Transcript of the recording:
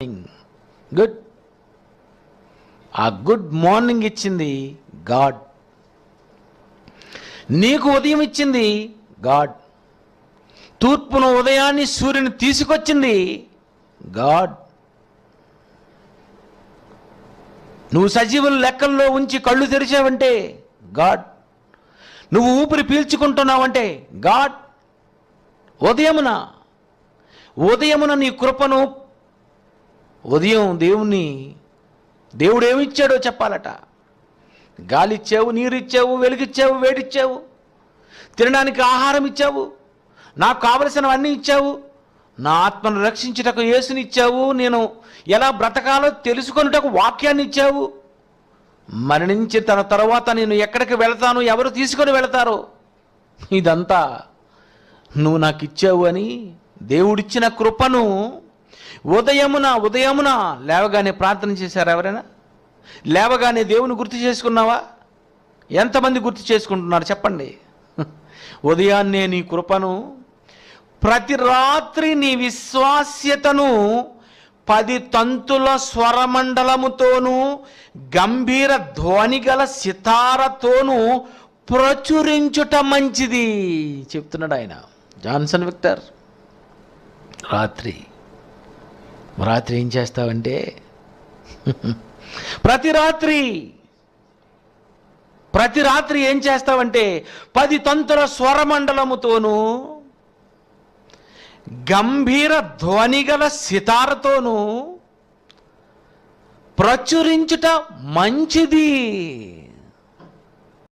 Morning good ఆ good morning ఇచ్చింది God నీకు ఉదయం ఇచ్చింది గాడ్ తూర్పున ఉదయాన్ని సూర్యుని తీసుకొచ్చింది గాడ్ నువ్వు సజీవుల లెక్కల్లో ఉంచి కళ్ళు తెరిచావంటే గాడ్ నువ్వు ఊపిరి పీల్చుకుంటున్నావంటే గాడ్ ఉదయమున ఉదయమున నీ కృపను ఉదయం దేవుణ్ణి దేవుడు ఏమిచ్చాడో చెప్పాలట. గాలిచ్చావు నీరిచ్చావు వెలుగిచ్చావు వేడిచ్చావు తినడానికి ఆహారం ఇచ్చావు నాకు కావలసినవన్నీ ఇచ్చావు నా ఆత్మను రక్షించుటకు యేసుని ఇచ్చావు నేను ఎలా బ్రతకాలో తెలుసుకొనుటకు వాక్యాన్ని ఇచ్చావు మరణించిన తన తర్వాత నేను ఎక్కడికి వెళతాను ఎవరు తీసుకొని వెళతారో ఇదంతా నువ్వు నాకు ఇచ్చావు అని దేవుడిచ్చిన కృపను ఉదయమున ఉదయమున లేవగానే ప్రార్థన చేశారు ఎవరైనా? లేవగానే దేవుని గుర్తు చేసుకున్నావా? ఎంతమంది గుర్తు చేసుకుంటున్నారు చెప్పండి. ఉదయాన్నే నీ కృపను ప్రతి రాత్రి నీ విశ్వాస్యతను పది తంతుల స్వరమండలముతోనూ గంభీర ధ్వని గల సితారతోనూ ప్రచురించుట మంచిది చెప్తున్నాడు ఆయన. జాన్సన్ విక్టర్ రాత్రి. రాత్రి ఏం చేస్తావంటే? ప్రతి రాత్రి ప్రతి రాత్రి ఏం చేస్తావంటే పది తంతుల స్వరమండలముతోనూ గంభీర ధ్వనిగల సితారతోనూ ప్రచురించుట మంచిది.